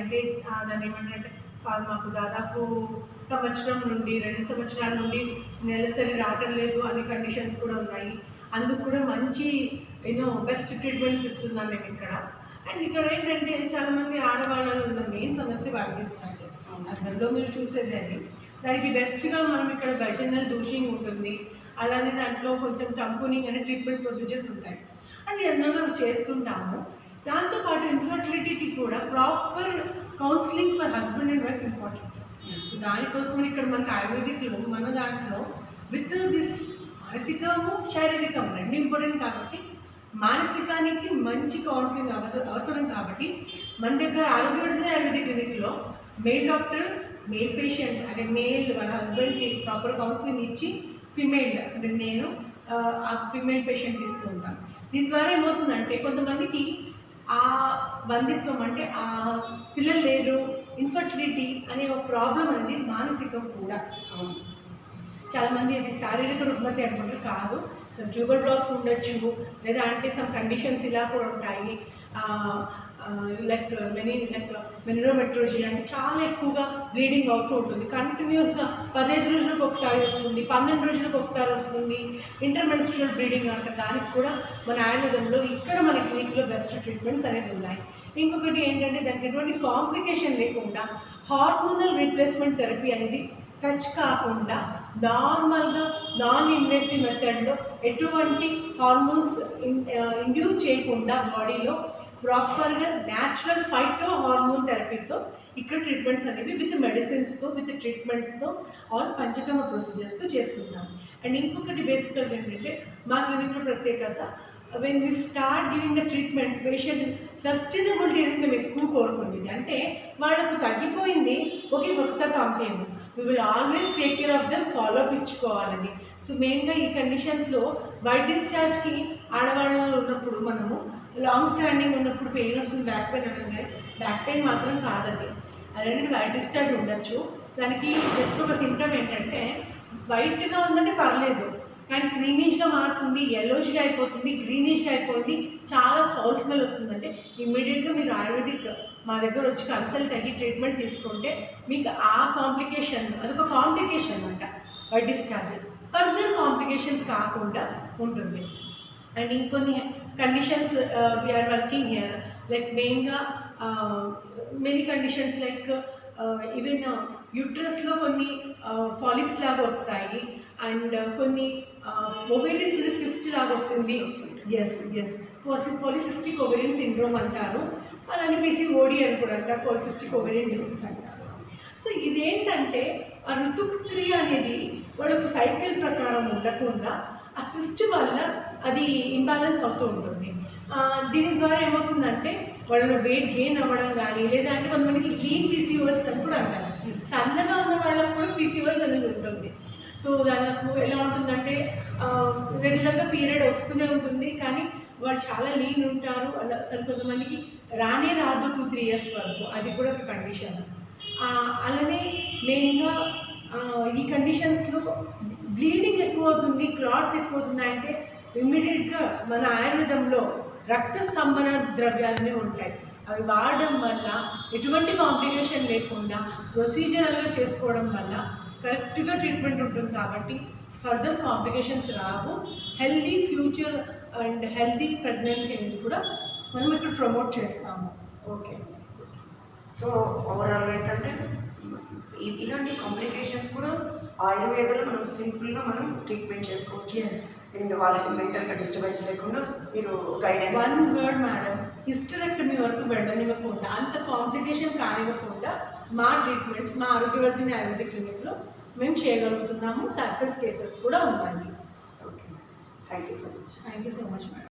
అంటే దాన్ని ఏమంటారంటే మాకు దాదాపు సంవత్సరం నుండి రెండు సంవత్సరాల నుండి నెలసరి రావటం లేదు అనే కండిషన్స్ కూడా ఉన్నాయి. అందుకు కూడా మంచి యూనో బెస్ట్ ట్రీట్మెంట్స్ ఇస్తున్నాం మేము ఇక్కడ. అండ్ ఇక్కడ ఏంటంటే చాలామంది ఆడవాళ్ళలో ఉన్న మెయిన్ సమస్య వాళ్ళు డిశ్చార్జ్ అందరిలో మీరు చూసేది అది. దానికి బెస్ట్గా మనం ఇక్కడ బైజనల్ డూషింగ్ ఉంటుంది. అలానే దాంట్లో కొంచెం టంపూనింగ్ అనే ట్రీట్మెంట్ ప్రొసీజర్స్ ఉంటాయి. అండ్ ఎన్నో మేము చేస్తుంటాము. దాంతోపాటు ఇన్ఫర్టిలిటీకి కూడా proper counselling for husband and wife important దానికోసం ఇక్కడ మనకి ఆయుర్వేదిక్లో మన దాంట్లో విత్ దిస్ మానసికము శారీరకం రెండు ఇంపార్టెంట్ కాబట్టి మానసికానికి మంచి కౌన్సిలింగ్ అవసరం అవసరం కాబట్టి మన దగ్గర ఆరోగ్యవర్ధన ఆయుర్వేదిక్ క్లినిక్లో? మేల్ డాక్టర్ మేల్ పేషెంట్ అంటే మేల్ వాళ్ళ హస్బెండ్కి ప్రాపర్ కౌన్సిలింగ్ ఇచ్చి ఫిమేల్ అంటే నేను ఆ, ఆ ఫిమేల్ పేషెంట్ ఇస్తూ ఉంటాను. దీని ద్వారా ఏమవుతుందంటే కొంతమందికి ఆ బంధిత్వం అంటే ఆ పిల్లలు లేరు ఇన్ఫర్టిలిటీ అనే ఒక ప్రాబ్లం అనేది మానసికం కూడా. చాలామంది అది శారీరక రుగ్మతి అనుకుంటే కాదు. సో ట్యూబర్ బ్లాక్స్ ఉండొచ్చు. లేదా అంటే సమ్ కండిషన్స్ ఇలా కూడా ఉంటాయి. లైక్ మెనీ లైక్ మెనిరోమెట్రోజీ అంటే చాలా ఎక్కువగా బ్లీడింగ్ అవుతూ ఉంటుంది. కంటిన్యూస్గా పదహైదు రోజులకు ఒకసారి వస్తుంది పన్నెండు రోజులకు ఒకసారి వస్తుంది. ఇంటర్మెన్స్ట్రల్ బ్లీడింగ్ అంటే దానికి కూడా మన ఆయుర్వేదంలో ఇక్కడ మన క్లినిక్లో బెస్ట్ ట్రీట్మెంట్స్ అనేవి ఉన్నాయి. ఇంకొకటి ఏంటంటే దానికి ఎటువంటి కాంప్లికేషన్ లేకుండా హార్మోనల్ రీప్లేస్మెంట్ థెరపీ అనేది టచ్ కాకుండా నార్మల్గా నాన్ ఇన్వెసివ్ మెథడ్లో ఎటువంటి హార్మోన్స్ ఇండ్యూస్ uh, చేయకుండా బాడీలో ప్రాపర్గా న్యాచురల్ ఫైటో హార్మోన్ థెరపీతో ఇక్కడ ట్రీట్మెంట్స్ అనేవి విత్ మెడిసిన్స్తో విత్ ట్రీట్మెంట్స్తో ఆల్ పంచకర్మ ప్రొసీజర్స్తో చేసుకుంటాం అండ్ ఇంకొకటి బేసికల్గా ఏంటంటే మా క్లినిక్లో ప్రత్యేకత. When you start giving the treatment patient sustainability అనేది మేము ఎక్కువ కోరుకుంటుంది. అంటే వాళ్ళకు తగ్గిపోయింది ఓకే ఒకసారి పంపేయండి. We will always take care of them follow up ఇచ్చుకోవాలని so మెయిన్గా ఈ కండిషన్స్లో వైట్ డిశ్చార్జ్కి ఆడవాళ్ళలో ఉన్నప్పుడు మనము లాంగ్ స్టాండింగ్ ఉన్నప్పుడు పెయిన్ వస్తుంది బ్యాక్ పెయిన్ అనగానే. బ్యాక్ పెయిన్ మాత్రం కాదండి. అలాంటి వైట్ డిశ్చార్జ్ ఉండొచ్చు. దానికి జస్ట్ ఒక సింటమ్ ఏంటంటే వైట్గా ఉందంటే పర్లేదు. కానీ క్రీమిష్గా మారుతుంది ఎల్లోష్గా అయిపోతుంది గ్రీనిష్గా అయిపోతుంది చాలా ఫౌల్ స్మెల్ వస్తుందంటే ఇమ్మీడియట్గా మీరు ఆయుర్వేదిక్ మా దగ్గర వచ్చి కన్సల్ట్ అయ్యి ట్రీట్మెంట్ తీసుకుంటే మీకు ఆ కాంప్లికేషన్ అదొక కాంప్లికేషన్ అంట డిశ్చార్జ్ ఫర్దర్ కాంప్లికేషన్స్ కాకుండా ఉంటుంది. అండ్ ఇంకొన్ని conditions we are working here like మెయిన్గా మెనీ కండిషన్స్ లైక్ ఈవెన్ యూట్రస్లో కొన్ని uh, పాలిప్స్ లాగా వస్తాయి. అండ్ uh, కొన్ని ఒవేరీస్ మీద సిస్ట్ లాగా వస్తుంది. Yes yes polycystic ovarian syndrome అంటారు. అలానే పిసిఓడి అని కూడా అంటారు. పాలిసిస్టిక్ ఒవేరియన్ డిసీజ్ అంటారు. సో ఇదేంటంటే ఆ ఋతుక్రియ అనేది వాళ్ళకు సైకిల్ ప్రకారం ఉండకుండా ఆ సిస్ట్ వల్ల అది ఇంబ్యాలెన్స్ అవుతూ ఉంటుంది. దీని ద్వారా ఏమవుతుందంటే వాళ్ళు వెయిట్ గెయిన్ అవ్వడం కానీ లేదా అంటే కొంతమందికి లీన్ పీసీఓఎస్ అని కూడా అంటారు. సన్నగా ఉన్న వాళ్ళకు కూడా పీసీఓఎస్ అనేది ఉంటుంది. సో దానికి ఎలా రెగ్యులర్గా పీరియడ్ వస్తూనే ఉంటుంది. కానీ వాళ్ళు చాలా లీన్ ఉంటారు. అలా అసలు కొంతమందికి రానే రాదు టూ త్రీ ఇయర్స్ వరకు. అది కూడా ఒక కండిషన్ అలానే మెయిన్గా ఈ కండిషన్స్లో బ్లీడింగ్ ఎక్కువ అవుతుంది క్లాట్స్ ఎక్కువ అవుతున్నాయంటే ఇమ్మీడియట్గా మన ఆయుర్వేదంలో రక్త స్తంభన ద్రవ్యాలనే ఉంటాయి. అవి వాడడం వల్ల ఎటువంటి కాంప్లికేషన్ లేకుండా ప్రొసీజరల్గా చేసుకోవడం వల్ల కరెక్ట్గా ట్రీట్మెంట్ ఉంటుంది కాబట్టి further complications Rao. Healthy future and healthy pregnancy అనేది కూడా మనం ఇక్కడ ప్రమోట్ చేస్తాము. ఓకే. సో ఓవరాల్ ఏంటంటే ఇలాంటి కాంప్లికేషన్స్ కూడా ఆయుర్వేదంలో మనం సింపుల్గా మనం ట్రీట్మెంట్ చేసుకోవచ్చు. ఎస్ అండ్ వాళ్ళకి మెంటల్గా డిస్టర్బెన్స్ లేకుండా మీరు guidance one word madam hysterectomy వరకు వెళ్ళనివ్వకుండా అంత కాంప్లికేషన్ కానివ్వకుండా మా ట్రీట్మెంట్స్ మా ఆరోగ్యవర్ధిని ఆయుర్వేదిక్ క్లినిక్లో మేము చేయగలుగుతున్నాము. సక్సెస్ కేసెస్ కూడా ఉన్నాయి okay thank you so much thank you so much madam